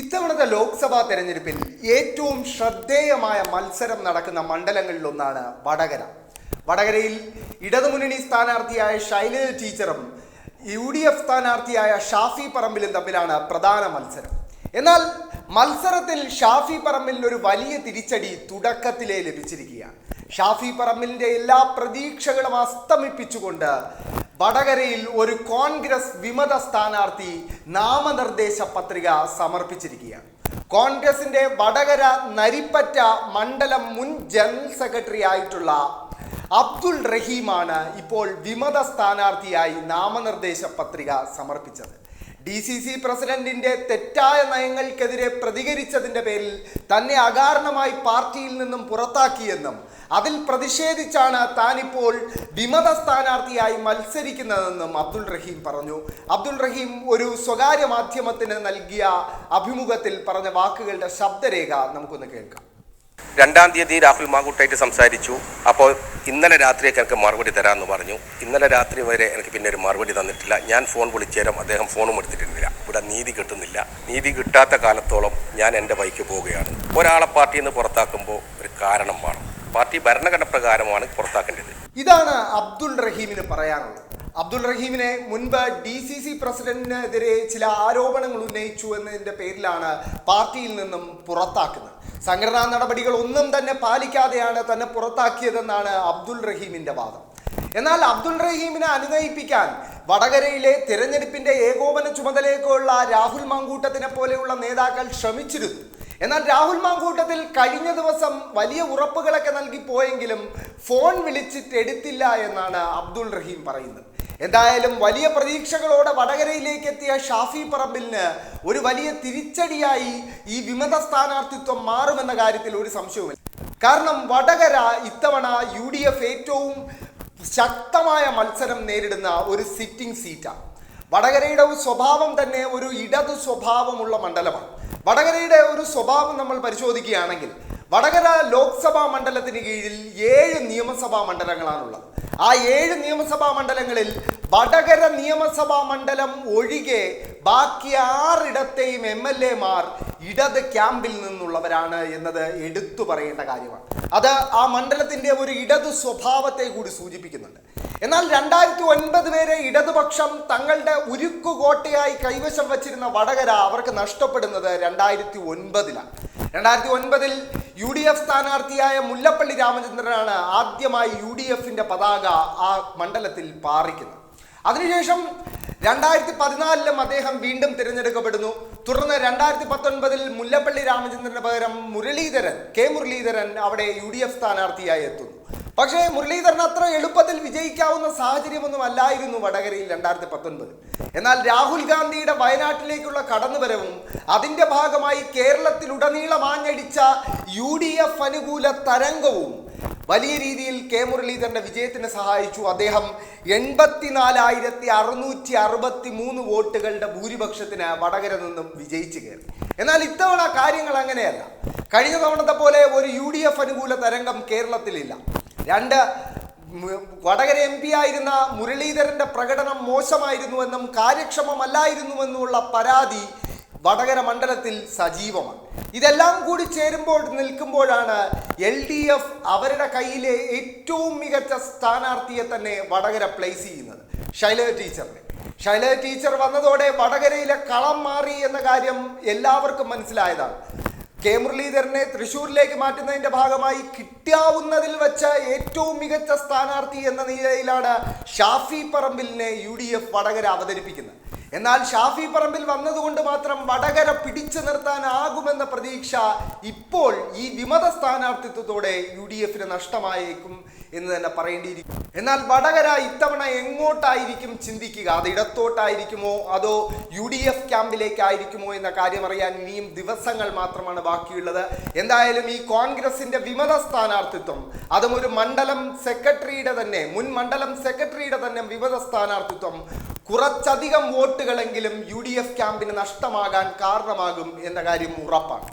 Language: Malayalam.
ഇത്തവണത്തെ ലോക്സഭാ തെരഞ്ഞെടുപ്പിൽ ഏറ്റവും ശ്രദ്ധേയമായ മത്സരം നടക്കുന്ന മണ്ഡലങ്ങളിലൊന്നാണ് വടകര. വടകരയിൽ ഇടതുമുന്നണി സ്ഥാനാർത്ഥിയായ ശൈലജ ടീച്ചറും യു ഡി എഫ് സ്ഥാനാർത്ഥിയായ ഷാഫി പറമ്പിലും തമ്മിലാണ് പ്രധാന മത്സരം. എന്നാൽ മത്സരത്തിൽ ഷാഫി പറമ്പിലിന് ഒരു വലിയ തിരിച്ചടി തുടക്കത്തിലേ ലഭിച്ചിരിക്കുകയാണ്. ഷാഫി പറമ്പിലിന്റെ എല്ലാ പ്രതീക്ഷകളും അസ്തമിപ്പിച്ചുകൊണ്ട് വടകരയിൽ ഒരു കോൺഗ്രസ് വിമത സ്ഥാനാർത്ഥി നാമനിർദ്ദേശ പത്രിക സമർപ്പിച്ചിരിക്കുകയാണ്. കോൺഗ്രസിന്റെ വടകര നരിപ്പറ്റ മണ്ഡലം മുൻ ജനറൽ സെക്രട്ടറി ആയിട്ടുള്ള അബ്ദുൾ റഹീമാണ് ഇപ്പോൾ വിമത സ്ഥാനാർത്ഥിയായി നാമനിർദ്ദേശ പത്രിക സമർപ്പിച്ചത്. ഡി സി സി പ്രസിഡന്റിന്റെ തെറ്റായ നയങ്ങൾക്കെതിരെ പ്രതികരിച്ചതിന്റെ പേരിൽ തന്നെ അകാരണമായി പാർട്ടിയിൽ നിന്നും പുറത്താക്കിയെന്നും അതിൽ പ്രതിഷേധിച്ചാണ് താനിപ്പോൾ വിമത സ്ഥാനാർത്ഥിയായി മത്സരിക്കുന്നതെന്നും അബ്ദുൾ റഹീം പറഞ്ഞു. അബ്ദുൾ റഹീം ഒരു സ്വകാര്യ മാധ്യമത്തിന് നൽകിയ അഭിമുഖത്തിൽ പറഞ്ഞ വാക്കുകളുടെ ശബ്ദരേഖ നമുക്കൊന്ന് കേൾക്കാം. രണ്ടാം തീയതി രാഹുൽ മാങ്കുട്ടായിട്ട് സംസാരിച്ചു. അപ്പോൾ ഇന്നലെ രാത്രിയൊക്കെ എനിക്ക് മറുപടി തരാമെന്ന് പറഞ്ഞു. ഇന്നലെ രാത്രി വരെ എനിക്ക് പിന്നെ ഒരു മറുപടി തന്നിട്ടില്ല. ഞാൻ ഫോൺ വിളിച്ചേരം അദ്ദേഹം ഫോണും എടുത്തിട്ടില്ല. ഇവിടെ നീതി കിട്ടുന്നില്ല. നീതി കിട്ടാത്ത കാലത്തോളം ഞാൻ എന്റെ ബൈക്ക് പോവുകയാണ്. ഒരാളെ പാർട്ടിയിൽ നിന്ന് പുറത്താക്കുമ്പോൾ ഒരു കാരണം വേണം. പാർട്ടി ഭരണഘടന പ്രകാരമാണ് പുറത്താക്കേണ്ടത്. ഇതാണ് അബ്ദുൾ റഹീമിന് പറയാനുള്ളത്. അബ്ദുൾ റഹീമിനെ മുൻപ് ഡി സി സി പ്രസിഡന്റിനെതിരെ ചില ആരോപണങ്ങൾ ഉന്നയിച്ചു എന്നതിന്റെ പേരിലാണ് പാർട്ടിയിൽ നിന്നും പുറത്താക്കുന്നത്. സംഘടനാ നടപടികൾ ഒന്നും തന്നെ പാലിക്കാതെയാണ് തന്നെ പുറത്താക്കിയതെന്നാണ് അബ്ദുൾ റഹീമിന്റെ വാദം. എന്നാൽ അബ്ദുൾ റഹീമിനെ അനുനയിപ്പിക്കാൻ വടകരയിലെ തിരഞ്ഞെടുപ്പിന്റെ ഏകോപന ചുമതലയൊക്കെയുള്ള രാഹുൽ മാങ്കൂട്ടത്തിനെ പോലെയുള്ള നേതാക്കൾ ശ്രമിച്ചിരുന്നു. എന്നാൽ രാഹുൽ മാങ്കൂട്ടത്തിൽ കഴിഞ്ഞ ദിവസം വലിയ ഉറപ്പുകളൊക്കെ നൽകി പോയെങ്കിലും ഫോൺ വിളിച്ചിട്ട് എടുത്തില്ല എന്നാണ് അബ്ദുൾ റഹീം പറയുന്നത്. എന്തായാലും വലിയ പ്രതീക്ഷകളോടെ വടകരയിലേക്ക് എത്തിയ ഷാഫി പറമ്പിലിന് ഒരു വലിയ തിരിച്ചടിയായി ഈ വിമത സ്ഥാനാർത്ഥിത്വം മാറുമെന്ന കാര്യത്തിൽ ഒരു സംശയവുമില്ല. കാരണം വടകര ഇത്തവണ യു ഡി എഫ് ഏറ്റവും ശക്തമായ മത്സരം നേരിടുന്ന ഒരു സിറ്റിംഗ് സീറ്റാണ് വടകരയുടെ സ്വഭാവം തന്നെ ഒരു ഇടതു സ്വഭാവമുള്ള മണ്ഡലമാണ്. വടകരയുടെ ഒരു സ്വഭാവം നമ്മൾ പരിശോധിക്കുകയാണെങ്കിൽ വടകര ലോക്സഭാ മണ്ഡലത്തിന് കീഴിൽ ഏഴ് നിയമസഭാ മണ്ഡലങ്ങളാണുള്ളത്. ആ ഏഴ് നിയമസഭാ മണ്ഡലങ്ങളിൽ വടകര നിയമസഭാ മണ്ഡലം ഒഴികെ ബാക്കി ആറിടത്തെയും എം എൽ എമാർ ഇടത് ക്യാമ്പിൽ നിന്നുള്ളവരാണ് എന്നത് എടുത്തു പറയേണ്ട കാര്യമാണ്. അത് ആ മണ്ഡലത്തിന്റെ ഒരു ഇടത് സ്വഭാവത്തെ കൂടി സൂചിപ്പിക്കുന്നുണ്ട്. എന്നാൽ രണ്ടായിരത്തി ഒൻപത് വരെ ഇടതുപക്ഷം തങ്ങളുടെ ഉരുക്കുകോട്ടയായി കൈവശം വച്ചിരുന്ന വടകര അവർക്ക് നഷ്ടപ്പെടുന്നത് രണ്ടായിരത്തി ഒൻപതിലാണ്. രണ്ടായിരത്തി ഒൻപതിൽ യു ഡി എഫ് സ്ഥാനാർത്ഥിയായ മുല്ലപ്പള്ളി രാമചന്ദ്രനാണ് ആദ്യമായി യു ഡി എഫിന്റെ പതാക ആ മണ്ഡലത്തിൽ പാറിക്കുന്നത്. അതിനുശേഷം രണ്ടായിരത്തി പതിനാലിലും അദ്ദേഹം വീണ്ടും തിരഞ്ഞെടുക്കപ്പെടുന്നു. തുടർന്ന് രണ്ടായിരത്തി പത്തൊൻപതിൽ മുല്ലപ്പള്ളി രാമചന്ദ്രന് പകരം മുരളീധരൻ കെ മുരളീധരൻ അവിടെ യു ഡി എഫ് സ്ഥാനാർത്ഥിയായി എത്തുന്നു. പക്ഷേ മുരളീധരൻ അത്ര എളുപ്പത്തിൽ വിജയിക്കാവുന്ന സാഹചര്യമൊന്നും അല്ലായിരുന്നു വടകരയിൽ രണ്ടായിരത്തി പത്തൊൻപത്. എന്നാൽ രാഹുൽ ഗാന്ധിയുടെ വയനാട്ടിലേക്കുള്ള കടന്നുവരവും അതിന്റെ ഭാഗമായി കേരളത്തിലുടനീളം ആഞ്ഞടിച്ച യു ഡി എഫ് അനുകൂല തരംഗവും വലിയ രീതിയിൽ കെ മുരളീധരന്റെ വിജയത്തിന് സഹായിച്ചു. അദ്ദേഹം എൺപത്തിനാലായിരത്തി അറുന്നൂറ്റി അറുപത്തി മൂന്ന് വോട്ടുകളുടെ ഭൂരിപക്ഷത്തിന് വടകര നിന്നും വിജയിച്ചു കയറി. എന്നാൽ ഇത്തവണ കാര്യങ്ങൾ അങ്ങനെയല്ല. കഴിഞ്ഞ തവണത്തെ പോലെ ഒരു യു ഡി എഫ് അനുകൂല തരംഗം കേരളത്തിലില്ല. രണ്ട് വടകര എം പി ആയിരുന്ന മുരളീധരന്റെ പ്രകടനം മോശമായിരുന്നുവെന്നും കാര്യക്ഷമമല്ലായിരുന്നുവെന്നുമുള്ള പരാതി വടകര മണ്ഡലത്തിൽ സജീവമാണ്. ഇതെല്ലാം കൂടി ചേരുമ്പോൾ നിൽക്കുമ്പോഴാണ് എൽ ഡി എഫ് അവരുടെ കയ്യിലെ ഏറ്റവും മികച്ച സ്ഥാനാർത്ഥിയെ തന്നെ വടകര പ്ലേസ് ചെയ്യുന്നത്. ശൈല ടീച്ചറിനെ. ശൈല ടീച്ചർ വന്നതോടെ വടകരയിലെ കളം മാറി എന്ന കാര്യം എല്ലാവർക്കും മനസ്സിലായതാണ്. കെ മുരളീധരനെ തൃശൂരിലേക്ക് മാറ്റുന്നതിന്റെ ഭാഗമായി കിട്ടാവുന്നതിൽ വെച്ച ഏറ്റവും മികച്ച സ്ഥാനാർത്ഥി എന്ന നിലയിലാണ് ഷാഫി പറമ്പിലിനെ യു ഡി എഫ് വടകര അവതരിപ്പിക്കുന്നത്. എന്നാൽ ഷാഫി പറമ്പിൽ വന്നതുകൊണ്ട് മാത്രം വടകര പിടിച്ചു നിർത്താനാകുമെന്ന പ്രതീക്ഷ ഇപ്പോൾ ഈ വിമത സ്ഥാനാർത്ഥിത്വത്തോടെ യു ഡി എഫിന് നഷ്ടമായേക്കും എന്ന് തന്നെ പറയേണ്ടിയിരിക്കും എന്നാൽ വടകര ഇത്തവണ എങ്ങോട്ടായിരിക്കും ചിന്തിക്കുക? അത് ഇടത്തോട്ടായിരിക്കുമോ? അതോ യു ഡി എഫ് ക്യാമ്പിലേക്കായിരിക്കുമോ എന്ന കാര്യം അറിയാൻ ഇനിയും ദിവസങ്ങൾ മാത്രമാണ് ബാക്കിയുള്ളത്. എന്തായാലും ഈ കോൺഗ്രസിന്റെ വിമത സ്ഥാനാർത്ഥിത്വം അതും ഒരു മണ്ഡലം സെക്രട്ടറിയുടെ തന്നെ മുൻ മണ്ഡലം സെക്രട്ടറിയുടെ തന്നെ വിമത സ്ഥാനാർത്ഥിത്വം കുറച്ചധികം വോട്ടുകളെങ്കിലും യു ഡി എഫ് ക്യാമ്പിന് നഷ്ടമാകാൻ കാരണമാകും എന്ന കാര്യം ഉറപ്പാണ്.